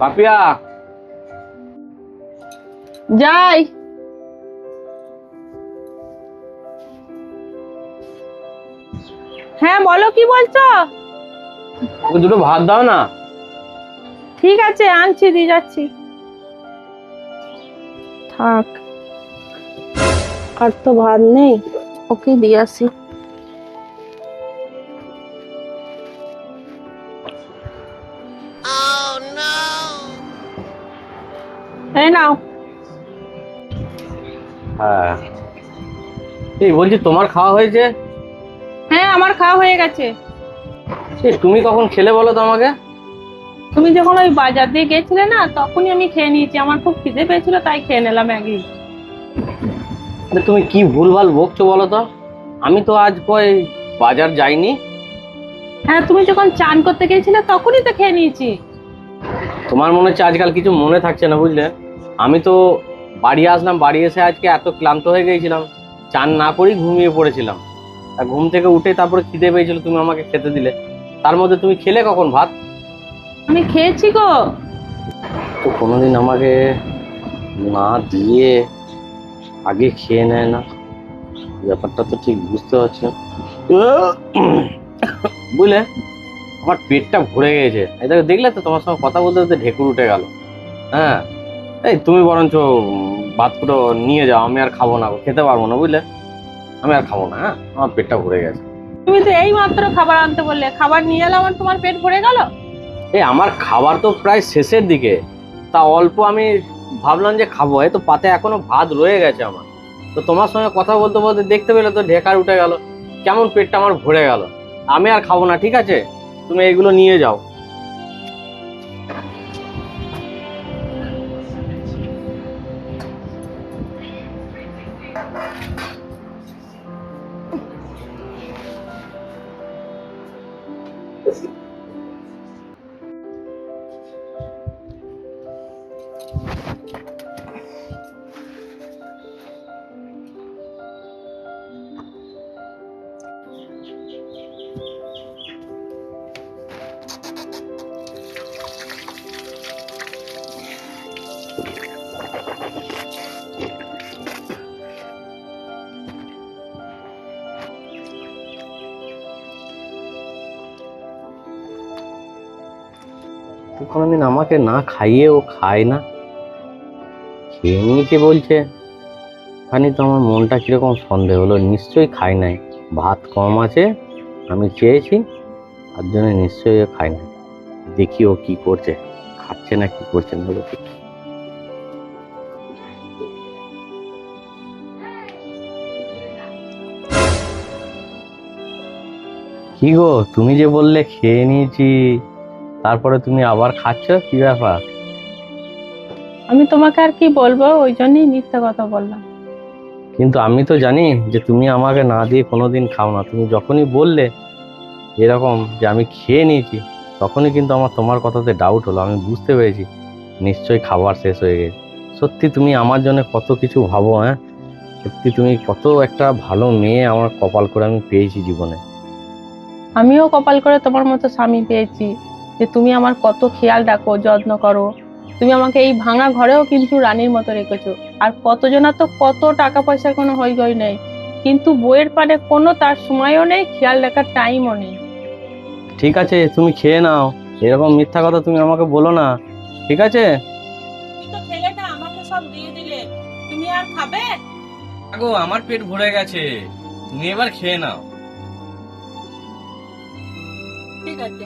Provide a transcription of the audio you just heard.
পাপিয়া যাই। হ্যাঁ বলো কি বলছো? ওকে দুটো ভাত দাও না? ঠিক আছে আনছি দিয়ে যাচ্ছি। থাক। আর তো ভাত নেই ওকে দিয়ে আসি। এই নাও। হ্যাঁ। এই বলছি তোমার খাওয়া হয়েছে? হ্যাঁ আমার খাওয়া হয়ে গেছে। এই তুমি কখন খেলে বলো তো আমাকে? তুমি যখন ওই বাজার দিয়ে গেছিলে না তখনই আমি খেয়ে নিয়েছি। আমার খুব খিদে পেয়েছিল তাই খেয়ে নিলাম ম্যাগি আরে তুমি কি ভুলভাল বকছো বলো তো? আমি তো আজ কই বাজার যাইনি। হ্যাঁ তুমি যখন চান করতে গিয়েছিলে তখনই তো খেয়ে নিয়েছি। তোমার মনে হচ্ছে আজকাল কিছু মনে থাকছে না বুঝলে? আমি তো বাড়ি আসলাম বাড়ি এসে আজকে এত ক্লান্ত হয়ে গিয়েছিলাম চান না করেই ঘুমিয়ে পড়েছিলাম। আর ঘুম থেকে উঠে তারপরে খিদে পেয়েছিল তুমি আমাকে খেতে দিলে। তার মধ্যে তুমি খেলে কখন ভাত? আমি খেয়েছি গো। তো কোনোদিন আমাকে না দিয়ে আগে খেয়ে নেয় না। ব্যাপারটা তো ঠিক বুঝতে পারছি না। বুঝলে? আমার পেটটা ভরে গেছে। দেখো দেখলে তো তোমার সঙ্গে কথা বলতে বলতে ঢেকুর উঠে গেল। হ্যাঁ? এই তুমি বরঞ্চ ভাতগুলো নিয়ে যাও আমি আর খাব না খেতে পারব না বুঝলে? আমি আর খাব না হ্যাঁ? আমার পেটটা ভরে গেছে। তুমি তো এই মাত্র খাবার আনতে বললে খাবার নিয়ে এলাম আর তোমার পেট ভরে গেল? এই আমার খাবার তো প্রায় শেষের দিকে তা অল্প আমি ভাবলাম যে খাব এই তো পাতে এখনও ভাত রয়ে গেছে আমার। তো তোমার সঙ্গে কথা বলতে বলতে দেখতে পেলে তো ঢেকার উঠে গেল কেমন পেটটা আমার ভরে গেল। আমি আর খাব না ঠিক আছে? তুমি এগুলো নিয়ে যাও। কোনোদিন আমাকে না খাইয়ে ও খায় না? খেয়ে নিয়েছে বলছে? খানি তো আমার মনটা কীরকম সন্দেহ হলো, নিশ্চয়ই খায় নাই। ভাত কম আছে, আমি চেয়েছি তার জন্য নিশ্চয়ই ও খায় না দেখি ও কি করছে, খাচ্ছে না কি করছে, না বলো কি গো তুমি যে বললে খেয়ে নিয়েছি তারপরে তুমি আবার খাচ্ছ? কি ব্যাপার? আমি তোমাকে আর কি বলব? ওই জন্যই মিথ্যে কথা বললাম। কিন্তু আমি তো জানি যে তুমি আমাকে না দিয়ে কোনোদিন খাও না। তুমি যখনই বললে এরকম যে আমি খেয়ে নিয়েছি তখনই কিন্তু আমার তোমার কথাতে ডাউট হলো। আমি বুঝতে পেরেছি নিশ্চয়ই খাবার শেষ হয়ে গেছে। সত্যি তুমি আমার জন্য কত কিছু ভাবো হ্যাঁ? সত্যি তুমি কত একটা ভালো মেয়ে আমার কপাল করে আমি পেয়েছি জীবনে। আমিও কপাল করে তোমার মতো স্বামী পেয়েছি যে তুমি আমার কত খেয়াল রাখো যত্ন করো। তুমি আমাকে এই ভাঙা ঘরেও কিন্তু রানীর মতো রেখেছো। আর কতজনা তো কত টাকা পয়সার কোনো হই গই নেই। কিন্তু বইয়ের পানে কোনো তার সময়ও নেই খেয়াল রাখার টাইমও নেই। ঠিক আছে তুমি খেয়ে নাও। এরকম মিথ্যা কথা তুমি আমাকে বলো না। ঠিক আছে? তুমি তো খেলে না আমাকে সব দিয়ে দিলে। তুমি আর আমার পেট ভরে গেছে। তুমি এবার খেয়ে নাও। ঠিক আছে